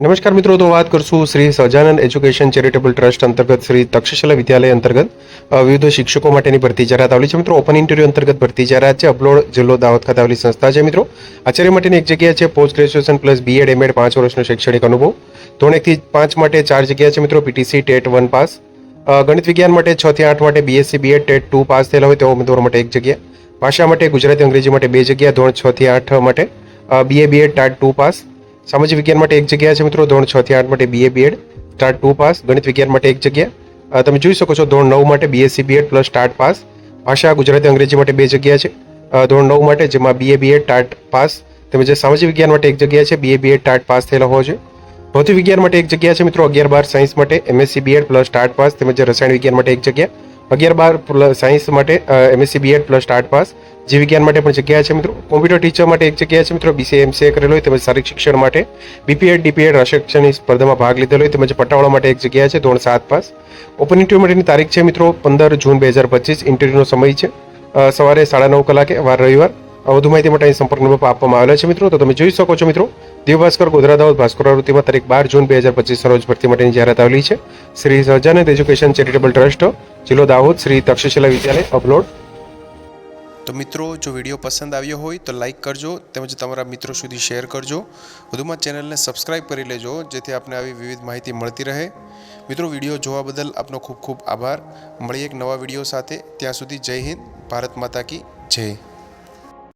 નમસ્કાર મિત્રો, તો વાત કરશું Shri Sahajanand education charitable trust અંતર્ગત શ્રી તક્ષશિલા વિદ્યાલય અંતર્ગત વિવિધ શિક્ષકો માટેની ભરતી જાહેરાત આવેલી છે. મિત્રો, ઓપન ઇન્ટરવ્યુ અંતર્ગત ભરતી જાહેરાત છે. અબલોડ જિલ્લો દાહોદ ખાતે આવેલી સંસ્થા છે. મિત્રો, આચાર્ય માટેની એક જગ્યા છે, post graduation plus BEd MEd, પાંચ વર્ષનો શૈક્ષણિક અનુભવ. ધોરણ એકથી પાંચ માટે ચાર જગ્યા છે. મિત્રો પીટીસી ટેટ વન પાસ. ગણિત વિજ્ઞાન માટે છ થી આઠ માટે BSc BEd TET two pass થયેલા હોય તેવા ઉમેદવારો માટે એક જગ્યા. ભાષા માટે ગુજરાતી અંગ્રેજી માટે બે જગ્યા. ધોરણ છ થી આઠ માટે BA BEd TAT two pass. સામાજિક વિજ્ઞાન માટે એક જગ્યા છે મિત્રો, ધોરણ છ થી આઠ માટે BA BEd start two pass ગણિત વિજ્ઞાન માટે એક જગ્યા. તમે જોઈ શકો છો ધોરણ નવ માટે BSc BEd plus start pass ભાષા, ગુજરાતી, અંગ્રેજી માટે બે જગ્યા છે. ધોરણ નવ માટે જેમાં બીએ બીએડ ટાટ પાસ તેમજ સામાજિક વિજ્ઞાન માટે એક જગ્યા છે બીએ બીએડ ટાટ પાસ થયેલા હોવા જોઈએ. ભૌતિક વિજ્ઞાન માટે એક જગ્યા છે મિત્રો, અગિયાર બાર સાયન્સ માટે MSc BEd plus start pass તેમજ રસાયણ વિજ્ઞાન માટે એક જગ્યા. અગિયાર બાર સાયન્સ માટે MSc BEd plus start pass જે વિજ્ઞાન માટે પણ જગ્યા છે મિત્રો. કોમ્પ્યુટર ટીચર માટે એક જગ્યા છે મિત્રો. બીસીએ એમસીએ કરેલો હોય તેમજ શારીરિક શિક્ષણ માટે. બીપીએડ ડીપીએડ શિક્ષણની સ્પર્ધામાં ભાગ લીધેલો હોય તેમજ પટાવાળા માટે એક જગ્યા છે, ધોરણ સાત પાસ ઓપન ઇન્ટરવ્યુ માટેની તારીખ છે મિત્રો પંદર જૂન બે હજાર પચીસ. ઇન્ટરવ્યુનો સમય છે. સવારે સાડા નવ કલાકે, વાર રવિવાર. વધુ માહિતી માટે અહીં સંપર્ક નંબર આપવામાં આવેલા છે મિત્રો. તો તમે જોઈ શકો છો મિત્રો, દેવભાસ્કર ગોધરા દાહોદ ભાસ્કર આવૃત્તિમાં તારીખ બાર જૂન બે હજાર પચીસ રોજ ભરતી માટેની જાહેરાત આવેલી છે. Shri Sahajanand education charitable trust, જિલ્લો દાહોદ, શ્રી તક્ષશિલા વિદ્યાલય, અપલોડ. તો મિત્રો, જો વીડિયો પસંદ આવ્યો હોય તો લાઈક કરજો, તેમજ તમારા મિત્રો સુધી શેર કરજો. વધુમાં ચેનલને સબસ્ક્રાઇબ કરી લેજો, જેથી આપને આવી વિવિધ માહિતી મળતી રહે. મિત્રો, વીડિયો જોવા બદલ આપનો ખૂબ ખૂબ આભાર. મળીએ એક નવા વીડિયો સાથે. ત્યાં સુધી જય હિન્દ, ભારત માતા કી જય.